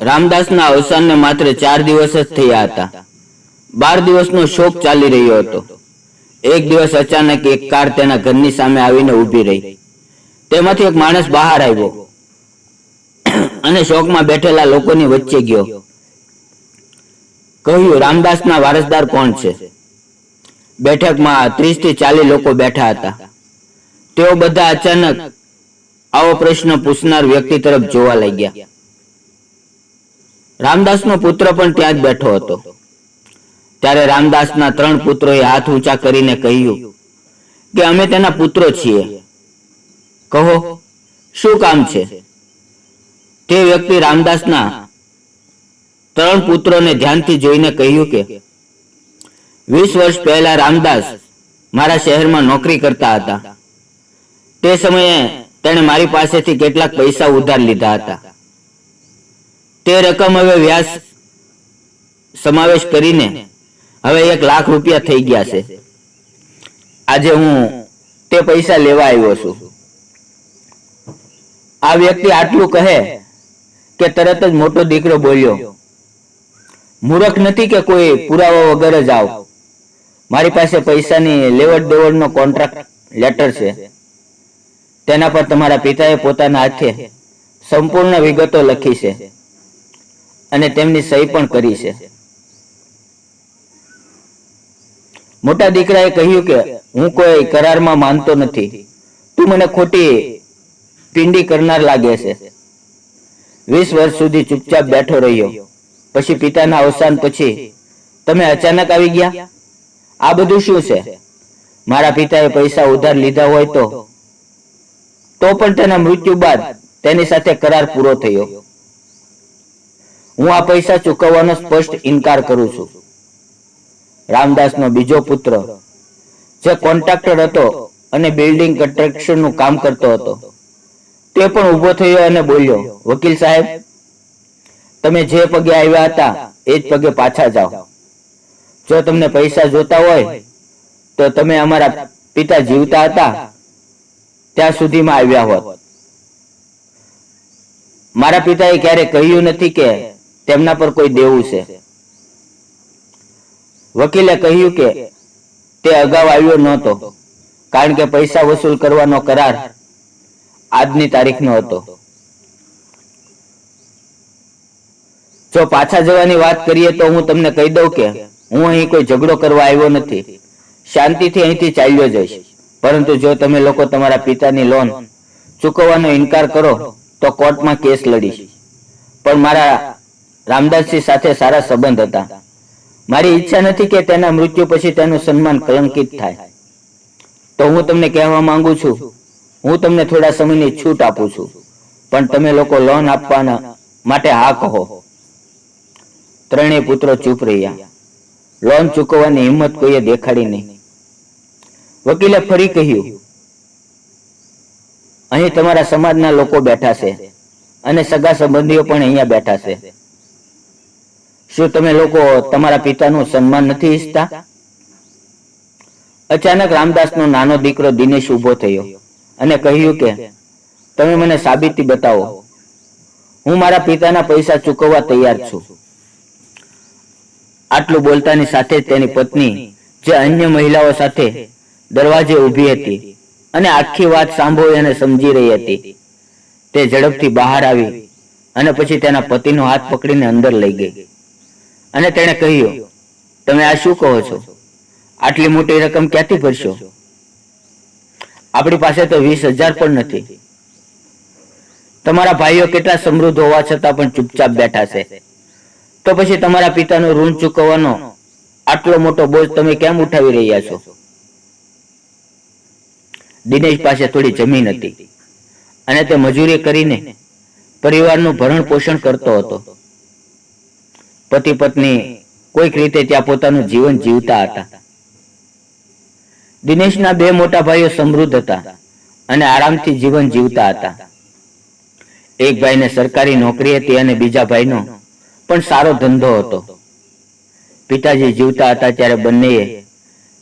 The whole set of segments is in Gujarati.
રામદાસના અવસાનને માત્ર ચાર દિવસ જ થયા હતા. બાર દિવસનો શોક ચાલી રહ્યો હતો. એક દિવસ અચાનક એક કાર તેના ઘરની સામે આવીને ઊભી રહી. તેમાંથી એક માણસ બહાર આવ્યો અને શોકમાં બેઠેલા લોકોની વચ્ચે ગયો. કહ્યું, રામદાસના વારસદાર કોણ છે? બેઠકમાં ત્રીસથી ચાલીસ લોકો બેઠા હતા. તેઓ બધા અચાનક આવો પ્રશ્ન પૂછનાર વ્યક્તિ તરફ જોવા લાગ્યા. રામદાસનો પુત્ર પણ ત્યાં જ બેઠો હતો. ત્યારે રામદાસના ત્રણ પુત્રોએ હાથ ઊંચા કરીને કહ્યું કે અમે તેના પુત્રો છીએ. કહો, શું કામ છે? તે વ્યક્તિ રામદાસના ત્રણ પુત્રોને ધ્યાનથી જોઈને કહ્યું કે, વીસ વર્ષ પહેલા રામદાસ મારા શહેરમાં નોકરી કરતા હતા. તે સમયે તેણે મારી પાસેથી કેટલાક પૈસા ઉધાર લીધા હતા. તે રકમ હવે વ્યાજ સમાવેશ કરીને હવે એક લાખ રૂપિયા થઈ ગયા છે. આજે હું તે પૈસા લેવા આવ્યો છું. આ વ્યક્તિ આટલું કહે કે તરત જ મોટો દીકરો બોલ્યો, મૂરખ નથી કે કોઈ પુરાવા વગર જ આવ. મારી પાસે પૈસાની લેવડ દેવડનો કોન્ટ્રાક્ટ લેટર છે. તેના પર તમારા પિતાએ પોતાના હાથે સંપૂર્ણ વિગતો લખી છે. અને તેમની સહી પણ કરી છે. મોટા દીકરાએ કહ્યું કે, હું કોઈ કરારમાં માનતો નથી. તું મને ખોટી પિંડી કરનાર લાગે છે. વીસ વર્ષ સુધી ચૂપચાપ બેઠો રહ્યો. પછી પિતાના અવસાન પછી, તમે અચાનક આવી ગયા? આ બધું શું છે? મારા પિતાએ પૈસા ઉધાર લીધા હોય તો? તો પણ તેના મૃત્યુ બાદ તેની સાથે કરાર પૂરો થયો. હું આ પૈસા ચૂકવવાનો સ્પષ્ટ ઇનકાર કરું છું. રામદાસનો બીજો પુત્ર, જે કોન્ટ્રાક્ટર હતો અને બિલ્ડિંગ કન્સ્ટ્રક્શનનું કામ કરતો હતો. તે પણ ઊભો થયો અને બોલ્યો, વકીલ સાહેબ, તમે જે પગે આવ્યા હતા, એ જ પગે પાછા જાઓ. જો તમને પૈસા જોતા હોય, તો તમે અમારા પિતા જીવતા હતા, ત્યાં સુધીમાં આવ્યા હોત. મારા પિતાએ ક્યારે કહ્યું નથી કે તેમના પર કોઈ દેવું છે? વકીલે કહ્યું કે, તે અગાઉ આવ્યો નહોતો, કારણ કે પૈસા વસૂલ કરવાનો કરાર આજની તારીખનો હતો. જો પાછા જવાની વાત કરીએ તો હું તમને કહી દઉં કે, હું અહીં કોઈ ઝઘડો કરવા આવ્યો નથી. શાંતિથી અહીંથી ચાલ્યો જઈશ. પરંતુ જો તમે લોકો તમારા પિતાની લોન ચૂકવવાનો ઇનકાર કરો, તો કોર્ટમાં કેસ લડીશ. પણ મારા રામદાસજી સાથે સારા સંબંધ હતા. મારી ઈચ્છા નથી કે તેના મૃત્યુ પછી તેનું સન્માન કલંકિત થાય. તો હું તમને કહેવા માંગુ છું, હું તમને થોડા સમયની છૂટ આપું છું, પણ તમે લોકો લોન આપવાના માટે હા કહો. ત્રણેય પુત્રો ચૂપ રહ્યા. લોન ચૂકવવાની હિંમત કોઈએ દેખાડી નહીં. વકીલે ફરી કહ્યું, અહીં તમારા સમાજના લોકો બેઠા છે અને સગા સંબંધીઓ પણ અહીંયા બેઠા છે. શું તમે લોકો તમારા પિતાનું સન્માન નથી ઈચ્છતા? અચાનક રામદાસનો નાનો દીકરો દિનેશ ઊભો થયો અને કહ્યું કે, તમે મને સાબિતી બતાવો. હું મારા પિતાના પૈસા ચૂકવવા તૈયાર છું. આટલું બોલતાની સાથે તેની પત્ની, જે અન્ય મહિલાઓ સાથે દરવાજે ઊભી હતી અને આખી વાત સાંભળી અને સમજી રહી હતી, તે ઝડપથી બહાર આવી અને પછી તેના પતિનો હાથ પકડીને અંદર લઈ ગઈ. અને તેણે કહ્યું, તમે આ શું કહો છો? આટલી મોટી રકમ ક્યાંથી ભરશો? આપણી પાસે તો વીસ હજાર પણ નથી. તમારા ભાઈઓ કેટલા સમૃદ્ધ હોવા છતાં પણ ચૂપચાપ બેઠા છે. તો પછી તમારા પિતાનું ઋણ ચૂકવવાનો આટલો મોટો બોજ તમે કેમ ઉઠાવી રહ્યા છો? દિનેશ પાસે થોડી જમીન હતી અને તે મજૂરી કરીને પરિવારનું ભરણ પોષણ કરતો હતો. પતિ પત્ની કોઈક રીતે ત્યાં પોતાનું જીવન જીવતા હતા. દિનેશના બે મોટા ભાઈઓ સમૃદ્ધ હતા અને આરામથી જીવન જીવતા હતા. એક ભાઈને સરકારી નોકરી હતી અને બીજા ભાઈનો પણ સારો ધંધો હતો. પિતાજી જીવતા હતા ત્યારે બંનેએ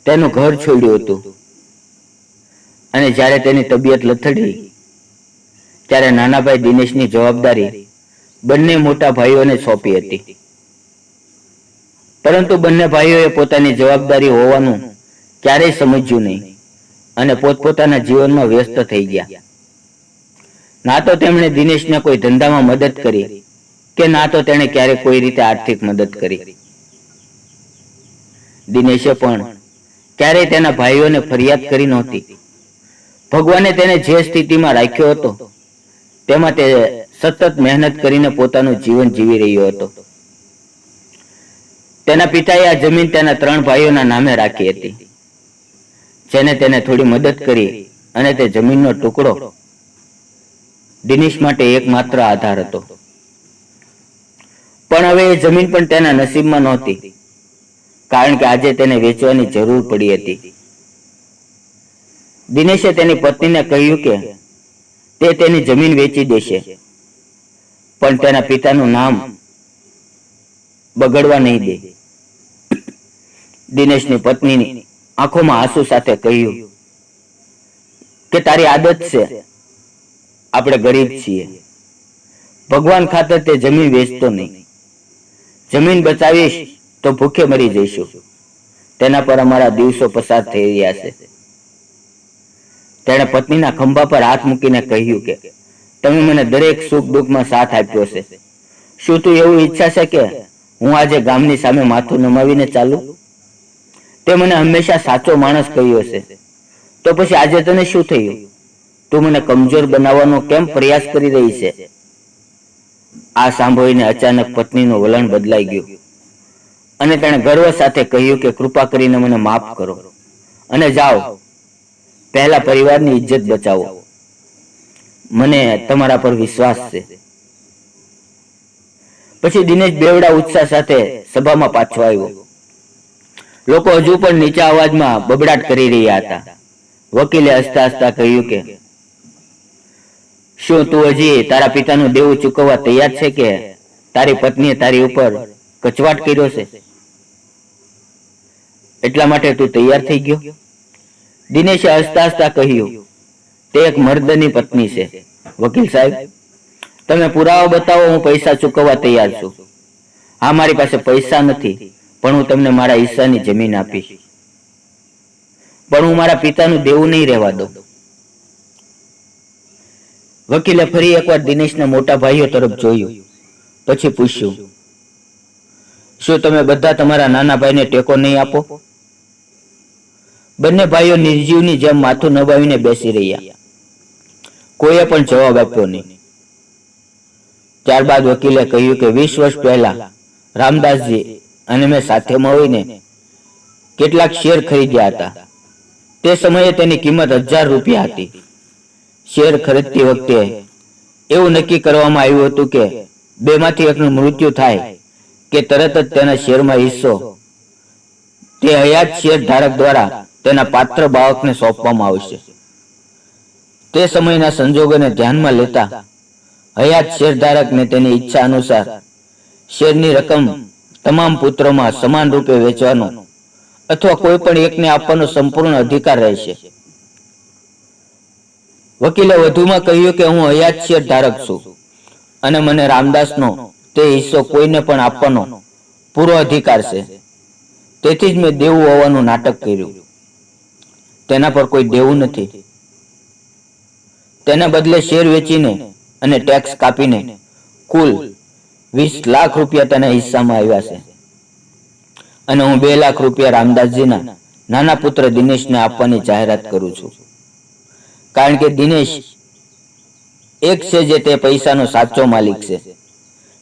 તેનું ઘર છોડ્યું હતું. અને જ્યારે તેની તબિયત લથડી, ત્યારે નાના ભાઈ દિનેશની જવાબદારી બંને મોટા ભાઈઓને સોંપી હતી. પરંતુ બંને ભાઈઓએ પોતાની જવાબદારી હોવાનું ક્યારેય સમજ્યું નહીં અને પોતપોતાના જીવનમાં વ્યસ્ત થઈ ગયા. ના તો તેમણે દિનેશને કોઈ ધંધામાં મદદ કરી કે ના તો તેણે ક્યારે કોઈ રીતે આર્થિક મદદ કરી. દિનેશે પણ ક્યારેય તેના ભાઈઓને ફરિયાદ કરી નહોતી. ભગવાને તેને જે સ્થિતિમાં રાખ્યો હતો, તેમાં તે સતત મહેનત કરીને પોતાનું જીવન જીવી રહ્યો હતો. તેના પિતાએ આ જમીન તેના ત્રણ ભાઈઓના નામે રાખી હતી. જેને તેને થોડી મદદ કરી અને તે જમીનનો ટુકડો દિનેશ માટે એકમાત્ર આધાર હતો. પણ હવે એ જમીન પણ તેના નસીબમાં નહોતી, કારણ કે આજે તેને વેચવાની જરૂર પડી હતી. દિનેશે તેની પત્નીને કહ્યું કે, તે તેની જમીન વેચી દેશે, પણ તેના પિતાનું નામ બગડવા નહીં દે. દિનેશની પત્નીની આંખોમાં આંસુ સાથે કહ્યું કે તારી આદત છે. આપણે ગરીબ છીએ. ભગવાન ખાતર તે જમીન વેચતો નહીં. જમીન બચાવીશ તો ભૂખે મરી જઈશું. તેના પર અમારા દિવસો પસાર થઈ રહ્યા છે. તેણે પત્નીના ખંભા પર હાથ મૂકીને કહ્યું કે, તમે મને દરેક સુખ દુઃખમાં સાથ આપ્યો છે. શું તું એવું ઈચ્છા છે કે હું આજે ગામની સામે માથું નમાવીને ચાલું? તે મને હંમેશા સાચો માણસ કહ્યો છે. તો પછી આજે તને શું થયું? તું મને કમજોર બનાવવાનો કેમ પ્રયાસ કરી રહી છે? આ સાંભળીને અચાનક પત્નીનું વલણ બદલાઈ ગયું. અને તેણે ગર્વ સાથે કહ્યું કે કૃપા કરીને મને માફ કરો. અને જાઓ. પહેલા પરિવારની ઇજ્જત બચાવો. મને તમારા પર વિશ્વાસ છે. પછી દિનેશ બેવડા ઉત્સાહ સાથે સભામાં પાછો આવ્યો. લોકો હજુ પણ નીચા અવાજમાં બબડાટ કરી રહ્યા હતા. વકીલે હસતા હસતા કહ્યું કે, શું તું હજી તારા પિતાનું દેવું ચૂકવવા તૈયાર છે કે તારી પત્નીએ તારી ઉપર કચવાટ કર્યો છે? એટલા માટે તું તૈયાર થઈ ગયો? દિનેશે હસતા હસતા કહ્યું, તે એક મર્દની પત્ની છે. વકીલ સાહેબ, તમે પુરાવો બતાવો, હું પૈસા ચૂકવવા તૈયાર છું. હા, મારી પાસે પૈસા નથી. પણ હું તમને મારા હિસ્સાની જમીન આપી. પણ હું મારા પિતાનું દેવું નહીં રહેવા દઉં. વકીલે ફરી એકવાર દિનેશના મોટા ભાઈઓ તરફ જોયું. પછી પૂછ્યું, શું તમે બધા તમારા નાના ભાઈને ટેકો નહીં આપો? બંને ભાઈઓ નિર્જીવની જેમ માથું નભાવીને બેસી રહ્યા. કોઈએ પણ જવાબ આપ્યો નહીં. ત્યારબાદ વકીલે કહ્યું કે વીસ વર્ષ પહેલા રામદાસજી અને મેં સાથે મળીને કેટલાક શેર ખરીદ્યા હતા. તે સમયે તેની કિંમત હજાર રૂપિયા હતી. શેર ખરીદતી વખતે એવું નક્કી કરવામાં આવ્યું હતું કે બેમાંથી એકનું મૃત્યુ થાય કે તરત જ તેના શેરમાં હિસ્સો. તે હયાત શેર ધારક દ્વારા તેના પાત્ર બાળકને સોંપવામાં આવશે. તે સમયના સંજોગોને ધ્યાનમાં લેતા હયાત શેરધારકને તેની ઈચ્છા અનુસાર શેરની રકમ તમામ પુત્રોમાં સમાન રૂપે વેચવાનો અથવા કોઈ પણ એકને આપવાનો સંપૂર્ણ અધિકાર રહેશે. વકીલે વધુમાં કહ્યું કે હું હયાત ધારક છું અને મને રામદાસનો તે હિસ્સો કોઈને પણ આપવાનો પૂરો અધિકાર છે. તેથી જ મેં દેવું હોવાનું નાટક કર્યું. તેના પર કોઈ દેવું નથી. તેના બદલે શેર વેચીને અને ટેક્સ કાપીને કુલ વીસ લાખ રૂપિયા તેના હિસ્સામાં આવ્યા છે. અને હું બે લાખ રૂપિયા રામદાસજીના નાના પુત્ર દિનેશને આપવાની જાહેરાત કરું છું. કારણ કે દિનેશ એક છે જે તે પૈસાનો સાચો માલિક છે.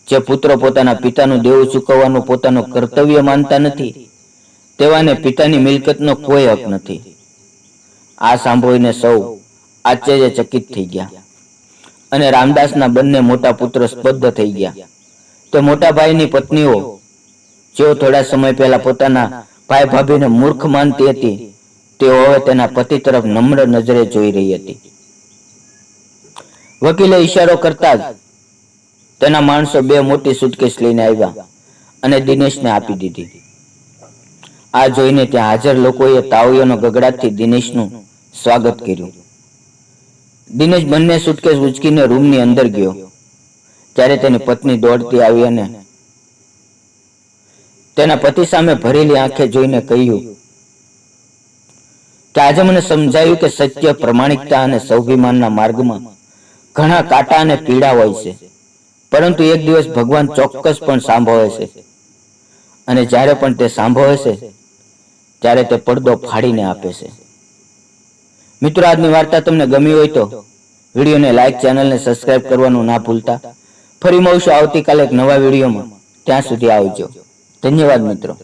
જે પુત્ર પોતાના પિતાનું દેવું ચૂકવવાનું પોતાનું કર્તવ્ય માનતા નથી, તેવાને પિતાની મિલકતનો કોઈ હક નથી. આ સાંભળીને સૌ આશ્ચર્યચકિત થઈ ગયા. અને રામદાસના બંને મોટા પુત્ર સ્પર્ધ થઈ ગયા. તે મોટા ભાઈની પત્નીઓ, જેઓ થોડા સમય પહેલા પોતાના ભાઈ ભાભીને મૂર્ખ માનતી હતી, તેઓ હવે તેના પતિ તરફ નમ્ર નજરે જોઈ રહી હતી. વકીલે ઈશારો કરતા તેના માણસો બે મોટી સુટકેસ લઈને આવ્યા અને દિનેશને આપી દીધી. આ જોઈને ત્યાં હાજર લોકોએ તાવીઓનો ગગડાટથી દિનેશનું સ્વાગત કર્યું. દિનેશ બંને સુટકેસ ઉચકીને રૂમની અંદર ગયો. ત્યારે તેની પત્ની દોડતી આવી અને તેના પતિ સામે ભરેલી આંખે જોઈને કહ્યું કે આજે મને સમજાયું કે સત્ય, પ્રમાણિકતા અને સ્વાભિમાનના માર્ગમાં ઘણા કાંટા અને પીડા હોય છે. પરંતુ એક દિવસ ભગવાન ચોક્કસ પણ સાંભળે છે. અને જ્યારે પણ તે સાંભળે છે, ત્યારે તે પડદો ફાડીને આપે છે. મિત્રો, આજની વાર્તા તમને ગમી હોય તો વિડીયોને લાઈક, ચેનલને સબસ્ક્રાઇબ કરવાનું ના ભૂલતા. ફરી મળશું આવતીકાલે એક નવા વિડીયોમાં. ત્યાં સુધી આવજો. ધન્યવાદ મિત્રો.